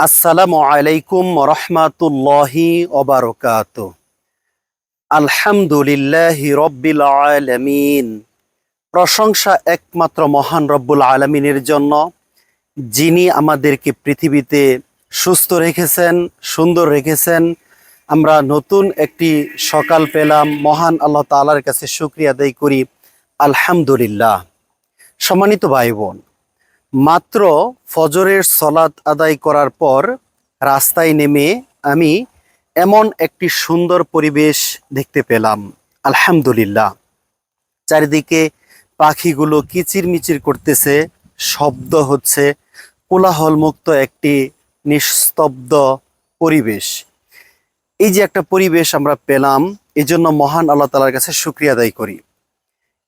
আসসালামু আলাইকুম রহমাতুল্লাহি ওবারকাত আলহামদুলিল্লাহ রব্বিল আলামিন। প্রশংসা একমাত্র মহান রব্বুল আলমিনের জন্য, যিনি আমাদেরকে পৃথিবীতে সুস্থ রেখেছেন, সুন্দর রেখেছেন। আমরা নতুন একটি সকাল পেলাম, মহান আল্লাহ তাআলার কাছে শুক্রিয়া আদায় করি, আলহামদুলিল্লাহ। সম্মানিত ভাই বোন মাত্র ফজরের সলাৎ আদায় করার পর রাস্তায় নেমে আমি এমন একটি সুন্দর পরিবেশ দেখতে পেলাম। আলহামদুলিল্লাহ। চারিদিকে পাখিগুলো কিচিরমিচির করতেছে, শব্দ হচ্ছে, কোলাহলমুক্ত একটি নিস্তব্ধ পরিবেশ। এই যে একটা পরিবেশ আমরা পেলাম এই জন্য মহান আল্লাহ তালার কাছে শুক্রিয়া আদায় করি।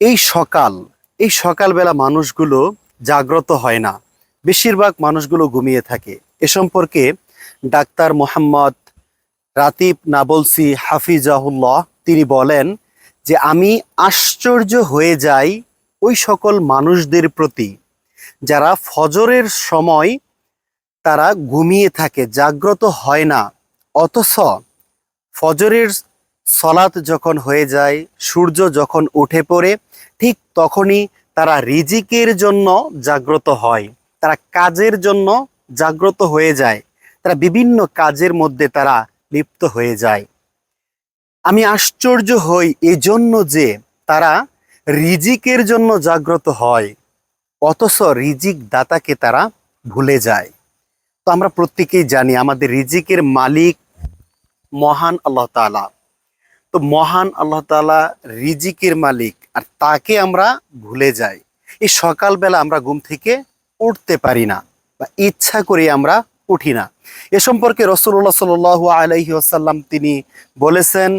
এই সকাল, এই সকালবেলা মানুষগুলো জাগ্রত হয় না। বেশিরভাগ মানুষগুলো ঘুমিয়ে থাকে। এ সম্পর্কে ডাক্তার মোহাম্মদ রাতিব নাবলসি হাফিজাহুল্লাহ তিনি বলেন যে, আমি আশ্চর্য হয়ে যাই ওই সকল মানুষদের প্রতি যারা ফজরের সময় তারা ঘুমিয়ে থাকে, জাগ্রত হয় না। অথচ ফজরের সলাৎ যখন হয়ে যায়, সূর্য যখন উঠে পড়ে, ঠিক তখনই তারা রিজিকের জন্য জাগ্রত হয়, তারা কাজের জন্য জাগ্রত হয়ে যায়, তারা বিভিন্ন কাজের মধ্যে তারা লিপ্ত হয়ে যায়। আমি আশ্চর্য হই এজন্য যে তারা রিজিকের জন্য জাগ্রত হয়, অথচ রিজিক দাতাকে তারা ভুলে যায়। তো আমরা প্রত্যেকেই জানি আমাদের রিজিকের মালিক মহান আল্লাহ তাআলা। তো মহান আল্লাহ তাআলা রিজিকের মালিক। আর তাকে আমরা ভুলে যাই। এই সকালবেলা আমরা ঘুম থেকে উঠতে পারি না বা ইচ্ছা করে আমরা উঠি না। এ সম্পর্কে রসুল্লাহ সাল আলাইহি আসাল্লাম তিনি বলেছেন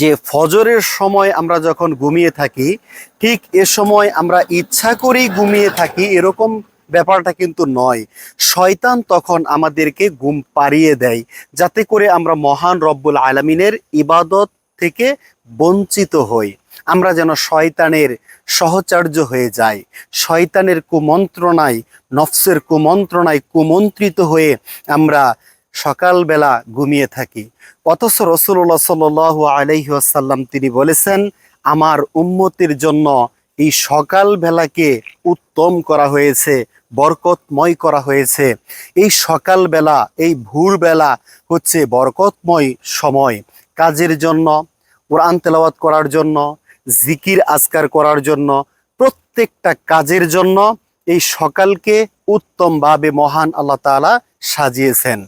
যে ফজরের সময় আমরা যখন ঘুমিয়ে থাকি, ঠিক এ সময় আমরা ইচ্ছা করেই ঘুমিয়ে থাকি এরকম ব্যাপারটা কিন্তু নয়। শয়তান তখন আমাদেরকে ঘুম পাড়িয়ে দেয় যাতে করে আমরা মহান রব্বুল আলমিনের ইবাদত থেকে বঞ্চিত হই। আমরা যেন শয়তানের সহচার্য হয়ে যাই। শয়তানের কুমন্ত্রণায়, নফসের কুমন্ত্রণায় কুমন্ত্রিত হয়ে আমরা সকালবেলা ঘুমিয়ে থাকি। অথচ রসুল্লাহ সাল আলহি আসাল্লাম তিনি বলেছেন, আমার উম্মতির জন্য এই সকালবেলাকে উত্তম করা হয়েছে, বরকতময় করা হয়েছে। এই সকালবেলা, এই ভোরবেলা হচ্ছে বরকতময় সময়। কাজের জন্য, কোরআন তেলাওয়াত করার জন্য জিকির আজকার করার জন্য, প্রত্যেকটা কাজের জন্য এই সকালকে উত্তমভাবে মহান আল্লাহ তাআলা সাজিয়েছেন।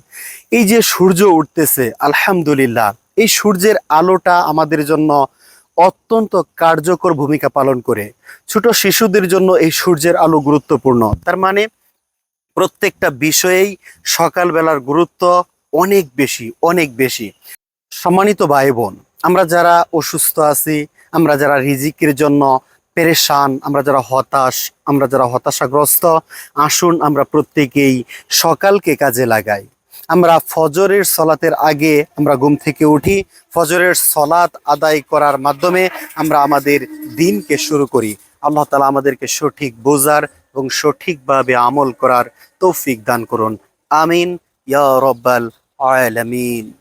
এই যে সূর্য উঠতেছে, আলহামদুলিল্লাহ, এই সূর্যের আলোটা আমাদের জন্য অত্যন্ত কার্যকর ভূমিকা পালন করে। ছোট শিশুদের জন্য এই সূর্যের আলো গুরুত্বপূর্ণ। তার মানে প্রত্যেকটা বিষয়েই সকালবেলার গুরুত্ব অনেক বেশি অনেক বেশি। সম্মানিত ভাই বোন আমরা যারা অসুস্থ আছি, আমরা যারা রিজিকের জন্য পেরেশান, আমরা যারা হতাশ, আমরা যারা হতাশাগ্রস্ত, আসুন আমরা প্রত্যেকেই সকালকে কাজে লাগাই। আমরা ফজরের সলাতের আগে আমরা ঘুম থেকে উঠি, ফজরের সলাত আদায় করার মাধ্যমে আমরা আমাদের দিনকে শুরু করি। আল্লাহ তালা আমাদেরকে সঠিক বোঝার এবং সঠিকভাবে আমল করার তৌফিক দান করুন। আমিন। ইয়া রব্বাল আলামিন।